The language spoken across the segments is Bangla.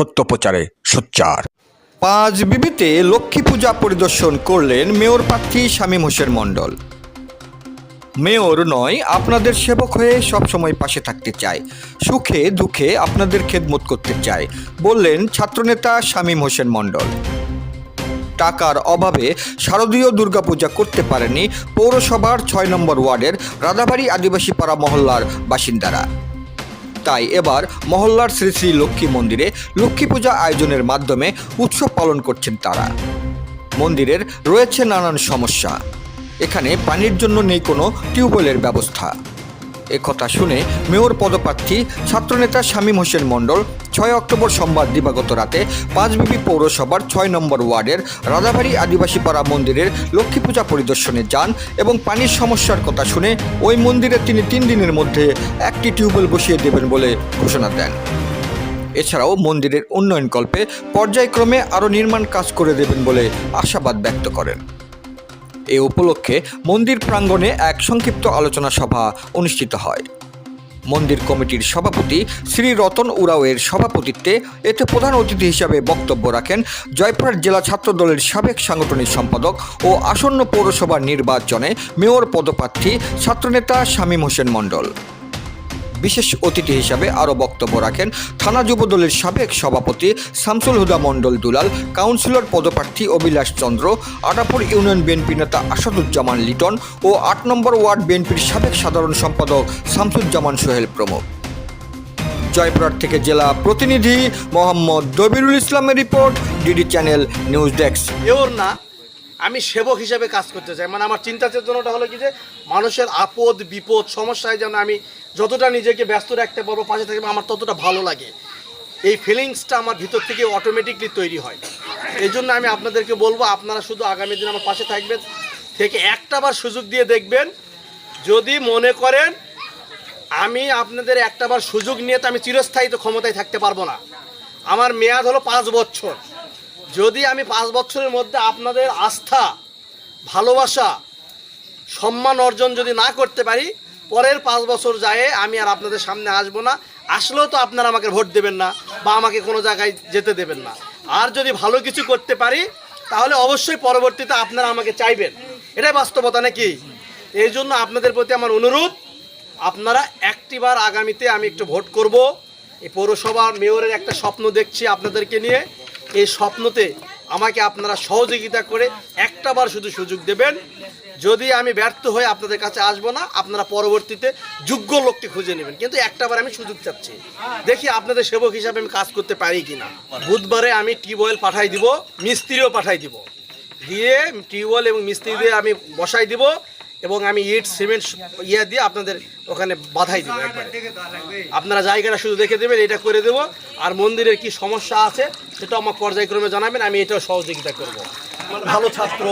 সত্য প্রচারে সোচ্চার। পাঁচ বিবিতে লক্ষ্মী পূজা পরিদর্শন করলেন মেয়র প্রার্থী শামীম হোসেন মণ্ডল। মেয়র নয়, আপনাদের সেবক হয়ে সবসময় পাশে থাকতে চায়। সুখে দুঃখে আপনাদের খেদমত করতে চায়, বললেন ছাত্রনেতা শামীম হোসেন মণ্ডল। টাকার অভাবে শারদীয় দুর্গাপূজা করতে পারেনি পৌরসভার ছয় নম্বর ওয়ার্ডের রাধাবাড়ি আদিবাসী পাড়া মহল্লার বাসিন্দারা। তাই এবার মহল্লার শ্রী শ্রী লক্ষ্মী মন্দিরে লক্ষ্মী পূজা আয়োজনের মাধ্যমে উৎসব পালন করছেন তারা। মন্দিরের রয়েছে নানান সমস্যা। এখানে পানির জন্য নেই কোনো টিউবওয়েলের ব্যবস্থা। একথা শুনে মেয়র পদপ্রার্থী ছাত্রনেতা শামীম হোসেন মণ্ডল ছয় অক্টোবর সোমবার দিবাগত রাতে পাঁচবিবি পৌরসভার ছয় নম্বর ওয়ার্ডের রাধাবাড়ি আদিবাসী পাড়া মন্দিরের লক্ষ্মী পূজা পরিদর্শনে যান এবং পানির সমস্যার কথা শুনে ওই মন্দিরে তিনি তিন দিনের মধ্যে একটি টিউবওয়েল বসিয়ে দেবেন বলে ঘোষণা দেন। এছাড়াও মন্দিরের উন্নয়নকল্পে পর্যায়ক্রমে আরও নির্মাণ কাজ করে দেবেন বলে আশাবাদ ব্যক্ত করেন। এ উপলক্ষে মন্দির প্রাঙ্গণে এক সংক্ষিপ্ত আলোচনা সভা অনুষ্ঠিত হয়। মন্দির কমিটির সভাপতি শ্রী রতন উরাওয়ের সভাপতিত্বে এতে প্রধান অতিথি হিসাবে বক্তব্য রাখেন জয়পুরহাট জেলা ছাত্র দলের সাবেক সাংগঠনিক সম্পাদক ও আসন্ন পৌরসভা নির্বাচনে মেয়র পদপ্রার্থী ছাত্রনেতা শামীম হোসেন মণ্ডল। বিশেষ অতিথি হিসাবে আরও বক্তব্য রাখেন থানা যুবদলের সাবেক সভাপতি শামসুল হুদা মণ্ডল দুলাল, কাউন্সিলর পদপ্রার্থী অভিলাষ চন্দ্র, আটাপুর ইউনিয়ন বিএনপি নেতা আসাদুজ্জামান লিটন ও আট নম্বর ওয়ার্ড বিএনপির সাবেক সাধারণ সম্পাদক শামসুজ্জামান সোহেল প্রমুখ। জয়পুরহাট থেকে জেলা প্রতিনিধি মোহাম্মদ দবিরুল ইসলামের report, DD channel news desk. না। আমি সেবক হিসেবে কাজ করতে চাই। মানে আমার চিন্তা চেতনাটা হলো কি যে, মানুষের আপদ, বিপদ, সমস্যায় যেন আমি যতটা নিজেকে ব্যস্ত রাখতে পারব, পাশে থাকবে আমার ততটা ভালো লাগে। এই ফিলিংসটা আমার ভিতর থেকে অটোমেটিকলি তৈরি হয়। এই জন্য আমি আপনাদেরকে বলব, আপনারা শুধু আগামী দিন আমার পাশে থাকবেন। থেকে একটাবার সুযোগ দিয়ে দেখবেন, যদি মনে করেন আমি আপনাদের একটাবার সুযোগ নিয়ে তো আমি চিরস্থায়ী তো ক্ষমতায় থাকতে পারব না। আমার মেয়াদ হলো পাঁচ বছর। যদি আমি পাঁচ বছরের মধ্যে আপনাদের আস্থা, ভালোবাসা, সম্মান অর্জন যদি না করতে পারি, পরের পাঁচ বছর যায় আমি আর আপনাদের সামনে আসব না। আসলেও তো আপনারা আমাকে ভোট দেবেন না বা আমাকে কোনো জায়গায় যেতে দেবেন না। আর যদি ভালো কিছু করতে পারি, তাহলে অবশ্যই পরবর্তীতে আপনারা আমাকে চাইবেন। এটাই বাস্তবতা নাকি? এই জন্য আপনাদের প্রতি আমার অনুরোধ, আপনারা একটিবার আগামীতে আমি একটু ভোট করব। এই পৌরসভার মেয়রের একটা স্বপ্ন দেখছি আপনাদেরকে নিয়ে। এই স্বপ্নতে আমাকে আপনারা সহযোগিতা করে একটাবার শুধু সুযোগ দেবেন। যদি আমি ব্যর্থ হয়ে আপনাদের কাছে আসব না, আপনারা পরবর্তীতে যোগ্য লোককে খুঁজে নেবেন। কিন্তু একটাবার আমি সুযোগ চাচ্ছি। দেখি আপনাদের সেবক হিসাবে আমি কাজ করতে পারি কিনা। বুধবারে আমি টিউবওয়েল পাঠাই দিব, মিস্ত্রিও পাঠাই দিব। দিয়ে টিউবওয়েল এবং মিস্ত্রি দিয়ে আমি বসাই দিব এবং আমি ইট, সিমেন্ট ইয়ে দিয়ে আপনাদের ওখানে বাধাই দেবো আপনারা জায়গাটা শুধু দেখে দেবেন, এটা করে দেবো। আর মন্দিরের কি সমস্যা আছে সেটা আমার পর্যায়ক্রমে জানাবেন আমি এটাও সহযোগিতা করব। ভালো ছাত্র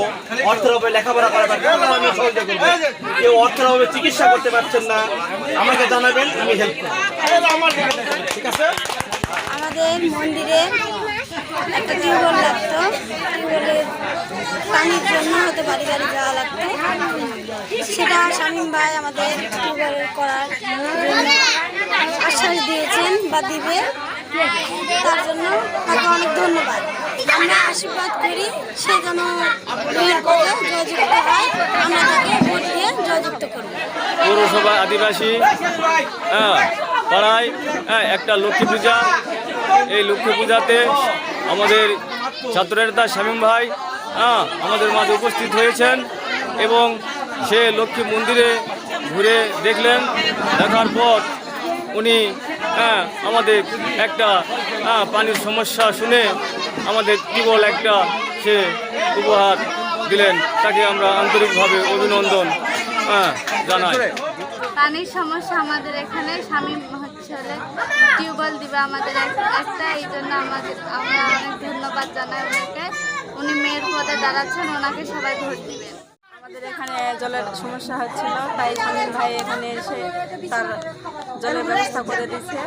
অর্থের অভাবে লেখাপড়া করা না, আমি সহযোগিতা করব। কেউ অর্থের অভাবে চিকিৎসা করতে পারছেন না আমাকে জানাবেন আমি হেল্প করব। ঠিক আছে? আমাদের মন্দিরে একটা টিউবওয়েল লাগতো। টিউবওয়েলের পানির জন্য হতে বাড়ি বাড়ি যাওয়া লাগতো। সেটা শামীম ভাই আমাদের টিউবওয়েল করার জন্য আশ্বাস দিয়েছেন বা দিবে। তার জন্য তাকে অনেক ধন্যবাদ। আমরা আশীর্বাদ করি, সে যেন জয়যুক্ত হয়। আমরা তাকে ভোট দিয়ে জয়যুক্ত পৌরসভা আদিবাসী হ্যাঁ পাড়ায় হ্যাঁ একটা লক্ষ্মী পূজা। এই লক্ষ্মী পূজাতে আমাদের ছাত্রনেতা শামীম ভাই হ্যাঁ আমাদের মাঝে উপস্থিত হয়েছেন এবং সে লক্ষ্মী মন্দিরে ঘুরে দেখলেন। দেখার পর উনি হ্যাঁ আমাদের একটা হ্যাঁ পানির সমস্যা শুনে আমাদের কেবল একটা সে উপহার দিলেন। তাকে আমরা আন্তরিকভাবে অভিনন্দন হ্যাঁ জানাই। পানির সমস্যা আমাদের এখানে, স্বামী হচ্ছে টিউবওয়েল দিবে আমাদের এক- একটা, এই জন্য আমাদের, আমরা অনেক ধন্যবাদ জানাই ওনাকে। উনি মেয়ের পদে দাঁড়াচ্ছেন, ওনাকে সবাই ভোট দিবেন। আমাদের এখানে জলের সমস্যা হচ্ছিল, তাই স্বামীর ভাই এখানে এসে তার জলের ব্যবস্থা করে দিচ্ছে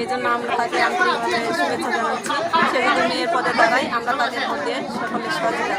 এই জন্য আমরা তাকে আন্তরিকভাবে শুভেচ্ছা জানাচ্ছি। সে যদি মেয়ের পদে দাঁড়াই, আমরা তাদের মধ্যে সকলের সহযোগিতা